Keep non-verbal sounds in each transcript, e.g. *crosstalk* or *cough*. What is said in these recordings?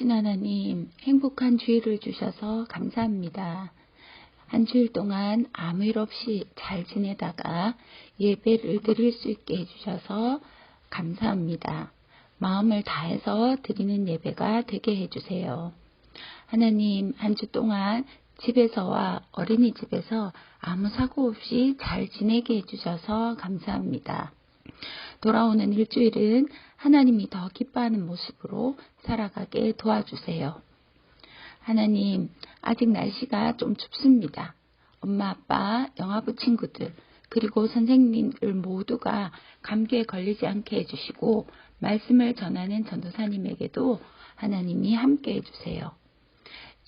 살아계신 하나님, 행복한 주일을 주셔서 감사합니다. 한 주일 동안 아무 일 없이 잘 지내다가 예배를 드릴 수 있게 해주셔서 감사합니다. 마음을 다해서 드리는 예배가 되게 해주세요. 하나님, 한 주 동안 집에서와 어린이집에서 아무 사고 없이 잘 지내게 해주셔서 감사합니다. 돌아오는 일주일은 하나님이 더 기뻐하는 모습으로 살아가게 도와주세요. 하나님, 아직 날씨가 좀 춥습니다. 엄마, 아빠, 영아부 친구들, 그리고 선생님들 모두가 감기에 걸리지 않게 해주시고, 말씀을 전하는 전도사님에게도 하나님이 함께 해주세요.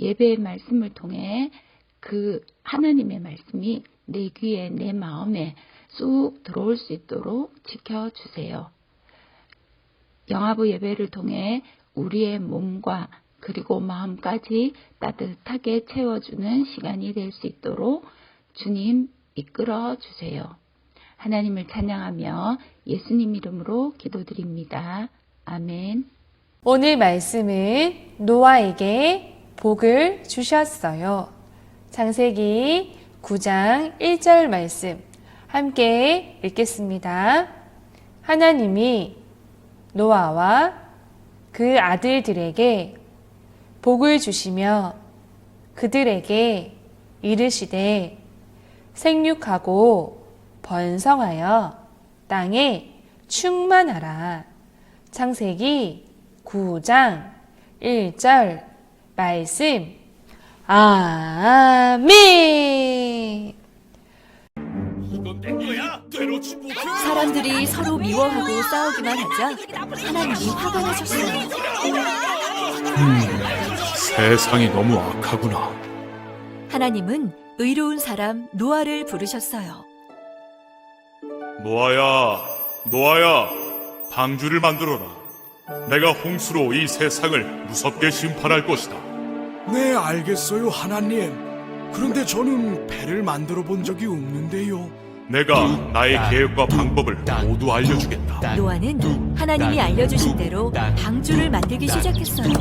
예배의 말씀을 통해 그 하나님의 말씀이 내 귀에, 내 마음에 쑥 들어올 수 있도록 지켜주세요. 영화부 예배를 통해 우리의 몸과 그리고 마음까지 따뜻하게 채워주는 시간이 될 수 있도록 주님 이끌어 주세요. 하나님을 찬양하며 예수님 이름으로 기도드립니다. 아멘. 오늘 말씀은 노아에게 복을 주셨어요. 창세기 9장 1절 말씀 함께 읽겠습니다. 하나님이 노아와 그 아들들에게 복을 주시며 그들에게 이르시되 생육하고 번성하여 땅에 충만하라. 창세기 9장 1절 말씀. 아멘. 이건 내 거야. 되놓지 못해. 사람들이 서로 미워하고 싸우기만 하자 하나님이 화가 나셨어요. 세상이 너무 악하구나. 하나님은 의로운 사람 노아를 부르셨어요. 노아야, 노아야, 방주를 만들어라. 내가 홍수로 이 세상을 무섭게 심판할 것이다. 네, 알겠어요, 하나님. 그런데 저는 배를 만들어 본 적이 없는데요. 내가 나의 계획과 방법을 모두 알려주겠다. 노아는 하나님이 알려주신 대로 방주를 만들기 시작했어요.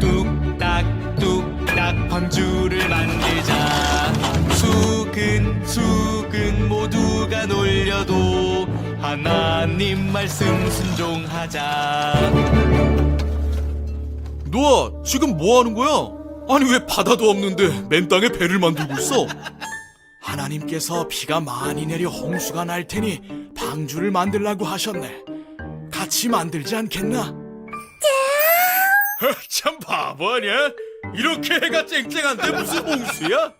뚝딱 뚝딱 방주를 만들자 수근 수근 모두가 놀려도 하나님 말씀 순종하자 노아, 지금 뭐 하는 거야? 아니, 왜 바다도 없는데 맨 땅에 배를 만들고 있어? 하나님께서 비가 많이 내려 홍수가 날 테니 방주를 만들라고 하셨네. 같이 만들지 않겠나? *laughs* 참 바보 아니야? 이렇게 해가 쨍쨍한데 무슨 홍수야?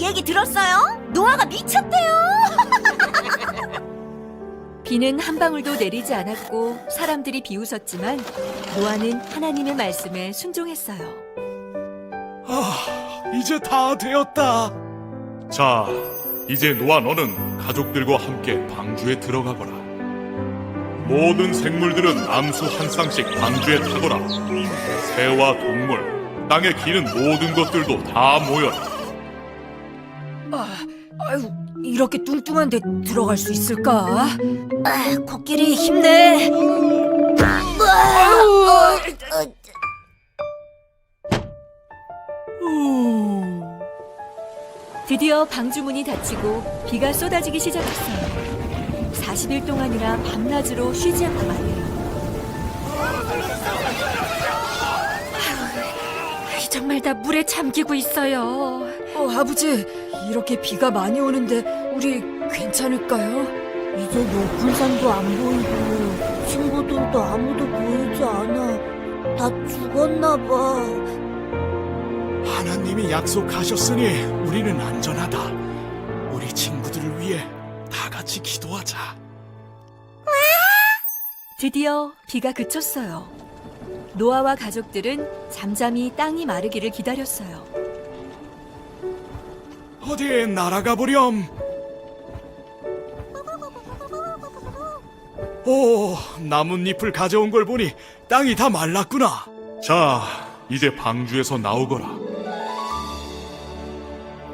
얘기 들었어요? 노아가 미쳤대요. *laughs* 비는 한 방울도 내리지 않았고 사람들이 비웃었지만 노아는 하나님의 말씀에 순종했어요. 아, 이제 다 되었다. 자, 이제 노아 너는 가족들과 함께 방주에 들어가거라. 모든 생물들은 암수 한 쌍씩 방주에 타거라. 새와 동물, 땅에 기는 모든 것들도 다 모여라. 아유, 이렇게 뚱뚱한데 들어갈 수 있을까? 아, 코끼리 힘내. 드디어 방주문이 닫히고 비가 쏟아지기 시작했어요. 40일 동안이나 밤낮으로 쉬지 않고 말이에요. 정말 다 물에 잠기고 있어요. 어, 아버지, 이렇게 비가 많이 오는데 우리 괜찮을까요? 이제 높은 산도 안 보이고 친구들도 아무도 보이지 않아. 다 죽었나 봐. 하나님이 약속하셨으니 우리는 안전하다. 우리 친구들을 위해 다 같이 기도하자. 드디어 비가 그쳤어요. 노아와 가족들은 잠잠히 땅이 마르기를 기다렸어요. 어디에 날아가 보렴? 오, 나뭇잎을 가져온 걸 보니 땅이 다 말랐구나. 자, 이제 방주에서 나오거라.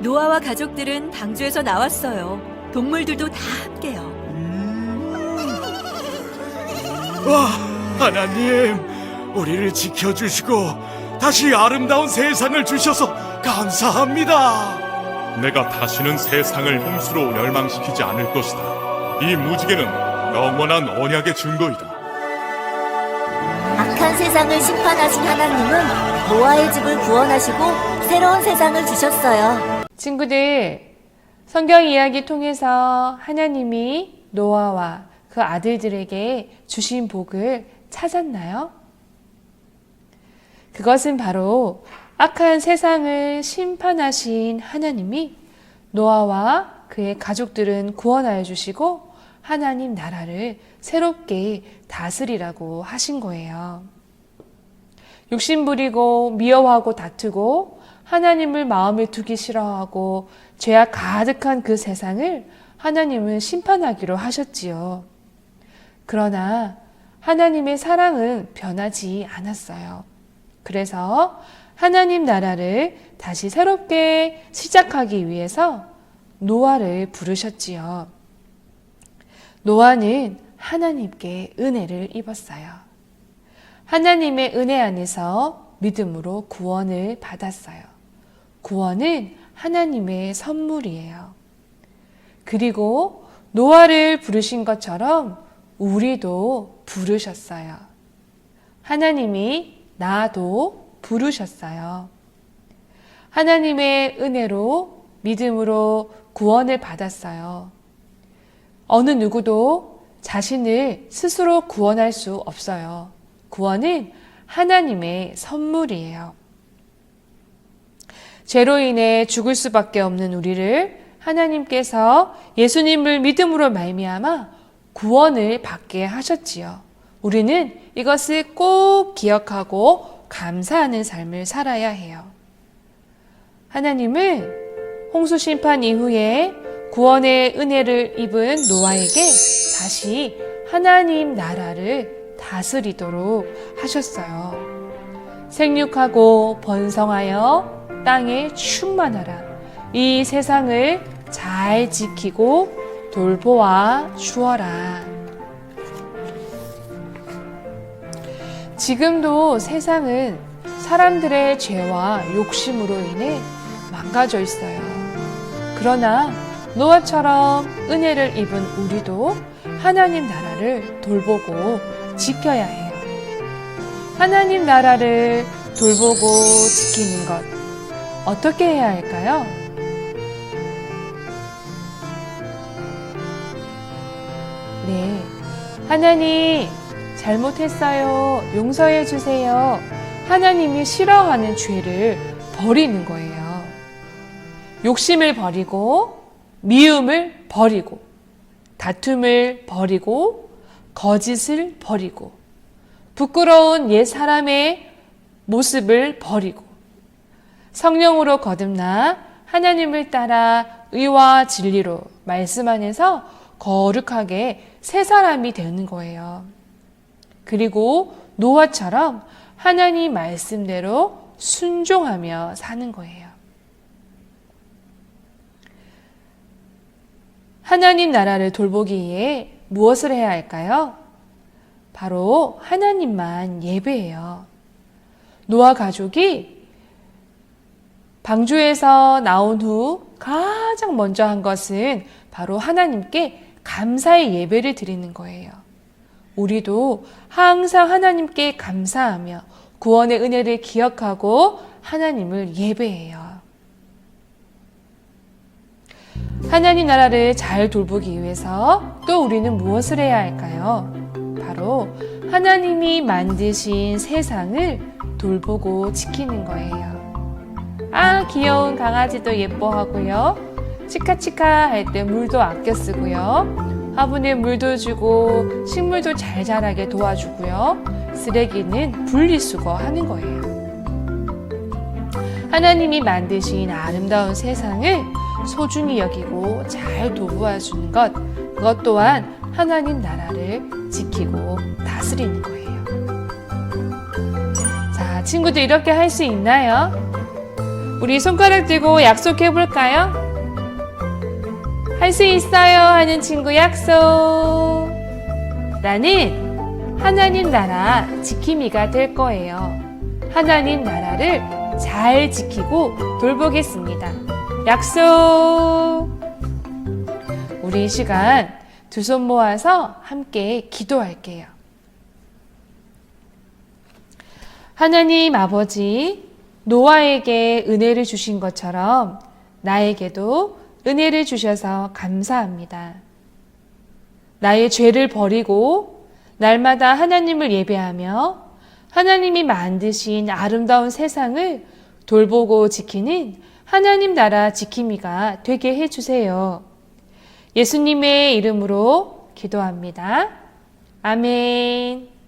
노아와 가족들은 방주에서 나왔어요. 동물들도 다 함께요. 와, 하나님, 우리를 지켜주시고 다시 아름다운 세상을 주셔서 감사합니다. 내가 다시는 세상을 홍수로 멸망시키지 않을 것이다. 이 무지개는 영원한 언약의 증거이다. 악한 세상을 심판하신 하나님은 노아의 집을 구원하시고 새로운 세상을 주셨어요. 친구들, 성경 이야기 통해서 하나님이 노아와 그 아들들에게 주신 복을 찾았나요? 그것은 바로 악한 세상을 심판하신 하나님이 노아와 그의 가족들은 구원하여 주시고 하나님 나라를 새롭게 다스리라고 하신 거예요. 욕심 부리고 미워하고 다투고 하나님을 마음에 두기 싫어하고 죄악 가득한 그 세상을 하나님은 심판하기로 하셨지요. 그러나 하나님의 사랑은 변하지 않았어요. 그래서 하나님 나라를 다시 새롭게 시작하기 위해서 노아를 부르셨지요. 노아는 하나님께 은혜를 입었어요. 하나님의 은혜 안에서 믿음으로 구원을 받았어요. 구원은 하나님의 선물이에요. 그리고 노아를 부르신 것처럼 우리도 부르셨어요. 하나님이 나도 부르셨어요. 하나님의 은혜로 믿음으로 구원을 받았어요. 어느 누구도 자신을 스스로 구원할 수 없어요. 구원은 하나님의 선물이에요. 죄로 인해 죽을 수밖에 없는 우리를 하나님께서 예수님을 믿음으로 말미암아 구원을 받게 하셨지요. 우리는 이것을 꼭 기억하고 감사하는 삶을 살아야 해요. 하나님은 홍수 심판 이후에 구원의 은혜를 입은 노아에게 다시 하나님 나라를 다스리도록 하셨어요. 생육하고 번성하여 땅에 충만하라. 이 세상을 잘 지키고 돌보아 주어라. 지금도 세상은 사람들의 죄와 욕심으로 인해 망가져 있어요. 그러나 노아처럼 은혜를 입은 우리도 하나님 나라를 돌보고 지켜야 해요. 하나님 나라를 돌보고 지키는 것 어떻게 해야 할까요? 네. 하나님, 잘못했어요. 용서해 주세요. 하나님이 싫어하는 죄를 버리는 거예요. 욕심을 버리고, 미움을 버리고, 다툼을 버리고, 거짓을 버리고, 부끄러운 옛 사람의 모습을 버리고, 성령으로 거듭나 하나님을 따라 의와 진리로 말씀 안에서 거룩하게 새 사람이 되는 거예요. 그리고 노아처럼 하나님 말씀대로 순종하며 사는 거예요. 하나님 나라를 돌보기 위해 무엇을 해야 할까요? 바로 하나님만 예배해요. 노아 가족이 방주에서 나온 후 가장 먼저 한 것은 바로 하나님께 감사의 예배를 드리는 거예요. 우리도 항상 하나님께 감사하며 구원의 은혜를 기억하고 하나님을 예배해요. 하나님 나라를 잘 돌보기 위해서 또 우리는 무엇을 해야 할까요? 바로 하나님이 만드신 세상을 돌보고 지키는 거예요. 아, 귀여운 강아지도 예뻐하고요. 치카치카 할 때 물도 아껴 쓰고요. 화분에 물도 주고 식물도 잘 자라게 도와주고요. 쓰레기는 분리수거 하는 거예요. 하나님이 만드신 아름다운 세상을 소중히 여기고 잘 도보아 주는 것, 그것 또한 하나님 나라를 지키고 다스리는 거예요. 자, 친구들 이렇게 할 수 있나요? 우리 손가락 들고 약속해 볼까요? 할 수 있어요 하는 친구 약속. 나는 하나님 나라 지킴이가 될 거예요. 하나님 나라를 잘 지키고 돌보겠습니다. 약속! 우리 이 시간 두 손 모아서 함께 기도할게요. 하나님 아버지, 노아에게 은혜를 주신 것처럼 나에게도 은혜를 주셔서 감사합니다. 나의 죄를 버리고 날마다 하나님을 예배하며 하나님이 만드신 아름다운 세상을 돌보고 지키는 하나님 나라 지킴이가 되게 해주세요. 예수님의 이름으로 기도합니다. 아멘.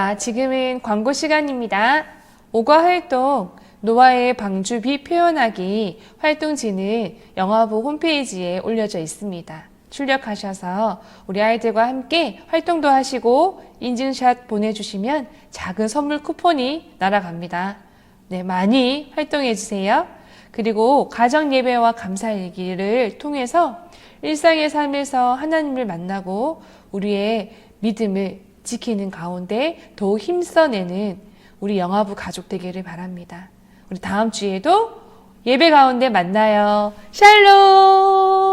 자, 지금은 광고 시간입니다. 오과 활동 노아의 방주비 표현하기 활동지는 영화부 홈페이지에 올려져 있습니다. 출력하셔서 우리 아이들과 함께 활동도 하시고 인증샷 보내주시면 작은 선물 쿠폰이 날아갑니다. 네, 많이 활동해 주세요. 그리고 가정 예배와 감사 일기를 통해서 일상의 삶에서 하나님을 만나고 우리의 믿음을 지키는 가운데 더욱 힘써내는 우리 영화부 가족 되기를 바랍니다. 우리 다음 주에도 예배 가운데 만나요. 샬롬!